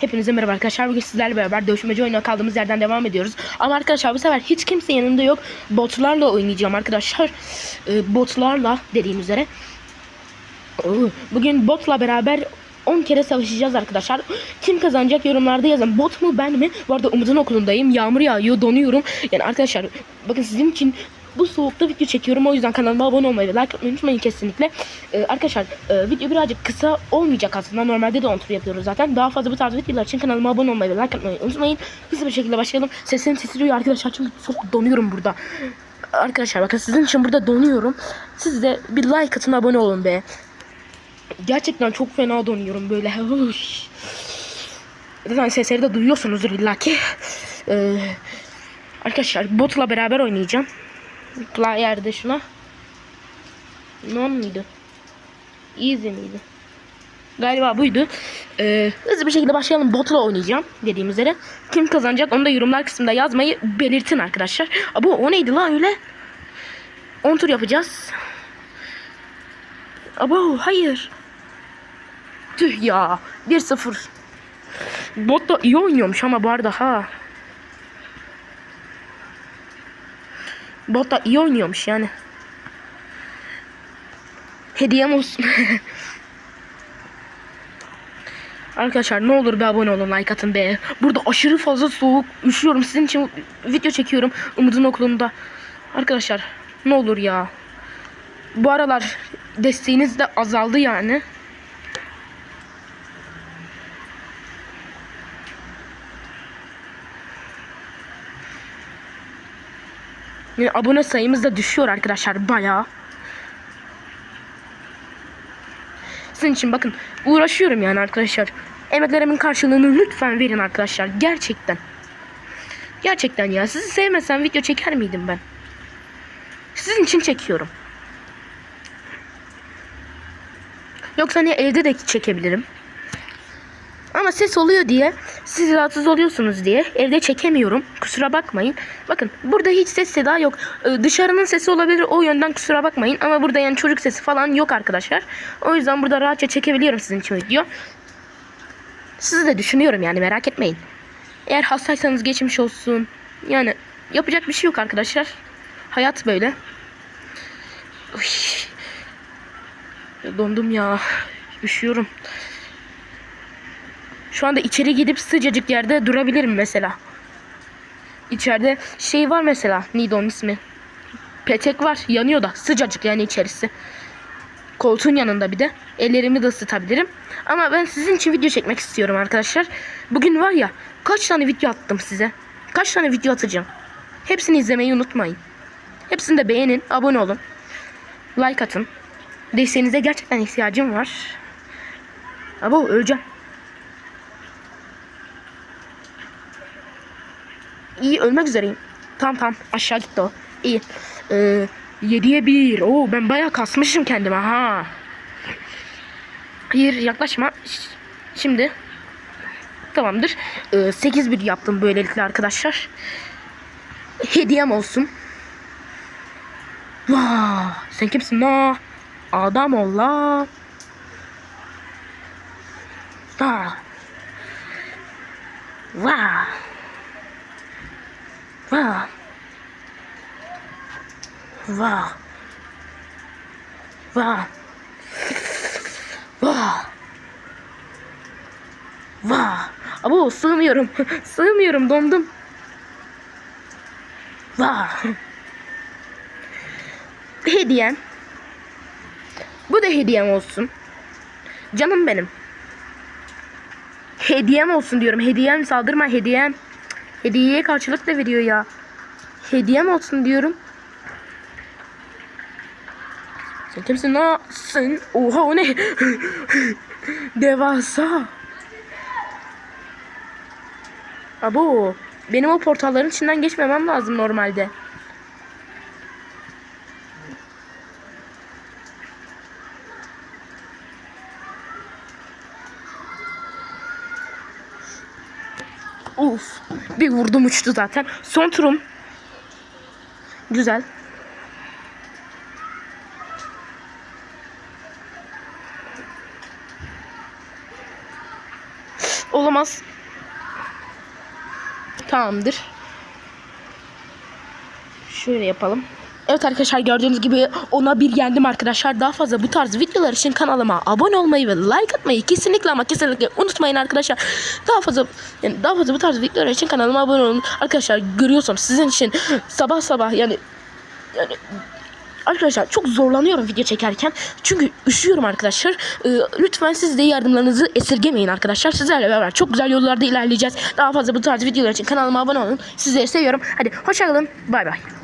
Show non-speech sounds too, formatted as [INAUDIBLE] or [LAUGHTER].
Hepinize merhaba arkadaşlar. Bugün sizlerle beraber dövüşmeci oyuna kaldığımız yerden devam ediyoruz. Ama arkadaşlar bu sefer hiç kimse yanımda yok. Botlarla oynayacağım arkadaşlar. Ee, botlarla dediğim üzere. Bugün botla beraber 10 kere savaşacağız arkadaşlar. Kim kazanacak yorumlarda yazın. Bot mu ben mi? Bu arada Umut'un okulundayım. Yağmur yağıyor, donuyorum. Yani arkadaşlar bakın sizin için bu soğukta video çekiyorum. O yüzden kanalıma abone olmayı ve like atmayı unutmayın kesinlikle. Ee, arkadaşlar e, video birazcık kısa olmayacak aslında. Normalde de 10 tur yapıyoruz zaten. Daha fazla bu tarz videolar için kanalıma abone olmayı ve like atmayı unutmayın. Hızlı bir şekilde başlayalım. Sesim sesiliyor arkadaşlar çünkü çok donuyorum burada. Arkadaşlar bakın sizin için burada donuyorum. Siz de bir like atın abone olun be. Gerçekten çok fena donuyorum böyle. [LAUGHS] Zaten sesleri de duyuyorsunuzdur illaki. Ee, arkadaşlar botla beraber oynayacağım. Player'de şuna. Non muydu? Easy miydi? Galiba buydu. Ee, hızlı bir şekilde başlayalım. Botla oynayacağım dediğim üzere. Kim kazanacak onu da yorumlar kısmında yazmayı belirtin arkadaşlar. Bu o neydi lan öyle? 10 tur yapacağız. Abo hayır. Tüh ya. 1-0. Bot da iyi oynuyormuş ama bu arada ha. Bot da iyi oynuyormuş yani. Hediyem olsun. [LAUGHS] Arkadaşlar ne olur bir abone olun like atın be. Burada aşırı fazla soğuk üşüyorum. Sizin için video çekiyorum Umut'un okulunda. Arkadaşlar ne olur ya. Bu aralar desteğiniz de azaldı yani. Yani abone sayımız da düşüyor arkadaşlar bayağı. Sizin için bakın uğraşıyorum yani arkadaşlar. Emeklerimin karşılığını lütfen verin arkadaşlar. Gerçekten. Gerçekten ya. Sizi sevmesem video çeker miydim ben? Sizin için çekiyorum. Yoksa hani evde de çekebilirim. Ama ses oluyor diye siz rahatsız oluyorsunuz diye evde çekemiyorum. Kusura bakmayın. Bakın burada hiç ses seda yok. Ee, dışarının sesi olabilir o yönden kusura bakmayın. Ama burada yani çocuk sesi falan yok arkadaşlar. O yüzden burada rahatça çekebiliyorum sizin için video. Sizi de düşünüyorum yani merak etmeyin. Eğer hastaysanız geçmiş olsun. Yani yapacak bir şey yok arkadaşlar. Hayat böyle. Uy. Dondum ya. Üşüyorum. Şu anda içeri gidip sıcacık yerde durabilirim mesela. İçeride şey var mesela. Neydi onun ismi? Petek var. Yanıyor da. Sıcacık yani içerisi. Koltuğun yanında bir de. Ellerimi de ısıtabilirim. Ama ben sizin için video çekmek istiyorum arkadaşlar. Bugün var ya kaç tane video attım size. Kaç tane video atacağım. Hepsini izlemeyi unutmayın. Hepsini de beğenin. Abone olun. Like atın. Desteğinize gerçekten ihtiyacım var. Abo öleceğim. İyi ölmek üzereyim. Tamam tamam aşağı gitti o. İyi. Ee, 7'ye 1. Oo ben bayağı kasmışım kendime ha. Hayır yaklaşma. Şimdi. Tamamdır. Ee, 8-1 yaptım böylelikle arkadaşlar. Hediyem olsun. Vaa, sen kimsin la? Adam ol la. Vaa. Vaa. Vaa. Vaa. Vaa. Vaa. Vaa. Abo sığmıyorum. [LAUGHS] sığmıyorum dondum. Vaa. Hediyem. Bu da hediyem olsun. Canım benim. Hediyem olsun diyorum. Hediyem saldırma hediyem. Hediyeye karşılık da veriyor ya. Hediyem olsun diyorum. Sen kimsin la? Sen oha o ne? [LAUGHS] Devasa. Abo benim o portalların içinden geçmemem lazım normalde. Uf. Bir vurdum uçtu zaten. Son turum. Güzel. Olamaz. Tamamdır. Şöyle yapalım. Evet arkadaşlar gördüğünüz gibi ona bir yendim arkadaşlar. Daha fazla bu tarz videolar için kanalıma abone olmayı ve like atmayı kesinlikle ama kesinlikle unutmayın arkadaşlar. Daha fazla yani daha fazla bu tarz videolar için kanalıma abone olun. Arkadaşlar görüyorsunuz sizin için sabah sabah yani yani Arkadaşlar çok zorlanıyorum video çekerken. Çünkü üşüyorum arkadaşlar. Ee, lütfen siz de yardımlarınızı esirgemeyin arkadaşlar. Sizlerle beraber çok güzel yollarda ilerleyeceğiz. Daha fazla bu tarz videolar için kanalıma abone olun. Sizleri seviyorum. Hadi hoşçakalın. Bay bay.